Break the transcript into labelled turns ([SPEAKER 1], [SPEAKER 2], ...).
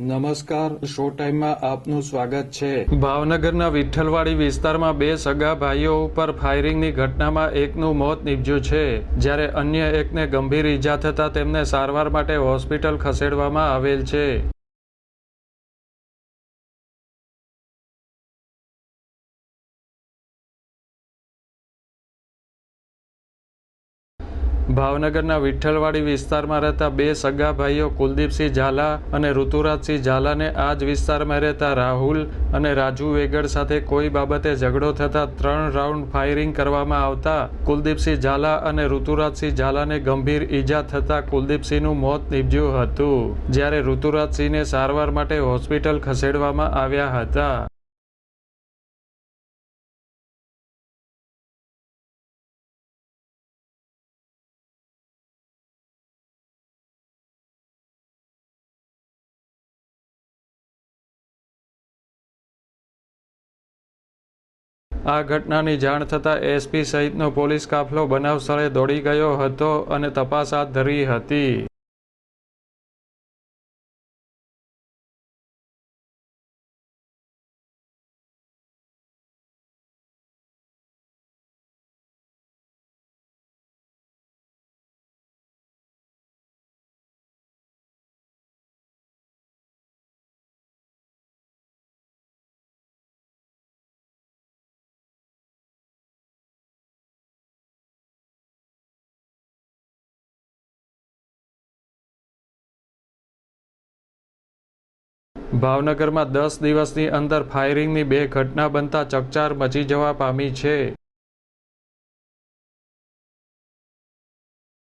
[SPEAKER 1] નમસ્કાર, શો ટાઈમમાં આપનું સ્વાગત છે.
[SPEAKER 2] ભાવનગરના વિઠ્ઠલવાડી વિસ્તારમાં બે સગા ભાઈઓ ઉપર ફાયરિંગની ઘટનામાં એકનું મોત નીપજ્યું છે. જ્યારે અન્ય એકને ગંભીર ઈજા થતાં તેમને સારવાર માટે હોસ્પિટલ ખસેડવામાં આવેલ છે. ભાવનગરના વિઠ્ઠલવાડી વિસ્તારમાં રહેતા બે સગા ભાઈઓ કુલદીપસિંહ ઝાલા અને ઋતુરાજસિંહ ઝાલાને આ જ વિસ્તારમાં રહેતા રાહુલ અને રાજુ વેગડ સાથે કોઈ બાબતે ઝઘડો થતાં ત્રણ રાઉન્ડ ફાયરિંગ કરવામાં આવતા કુલદીપસિંહ ઝાલા અને ઋતુરાજસિંહ ઝાલાને ગંભીર ઈજા થતાં કુલદીપસિંહનું મોત નીપજ્યું હતું. જ્યારે ઋતુરાજસિંહને સારવાર માટે હોસ્પિટલ ખસેડવામાં આવ્યા હતા. આ ઘટનાની જાણ થતાં એસપી સહિતનો પોલીસ કાફલો બનાવ સ્થળે દોડી ગયો હતો અને તપાસ હાથ ધરી હતી. ભાવનગરમાં દસ દિવસની અંદર ફાયરિંગની બે ઘટના બનતા ચકચાર મચી જવા પામી છે.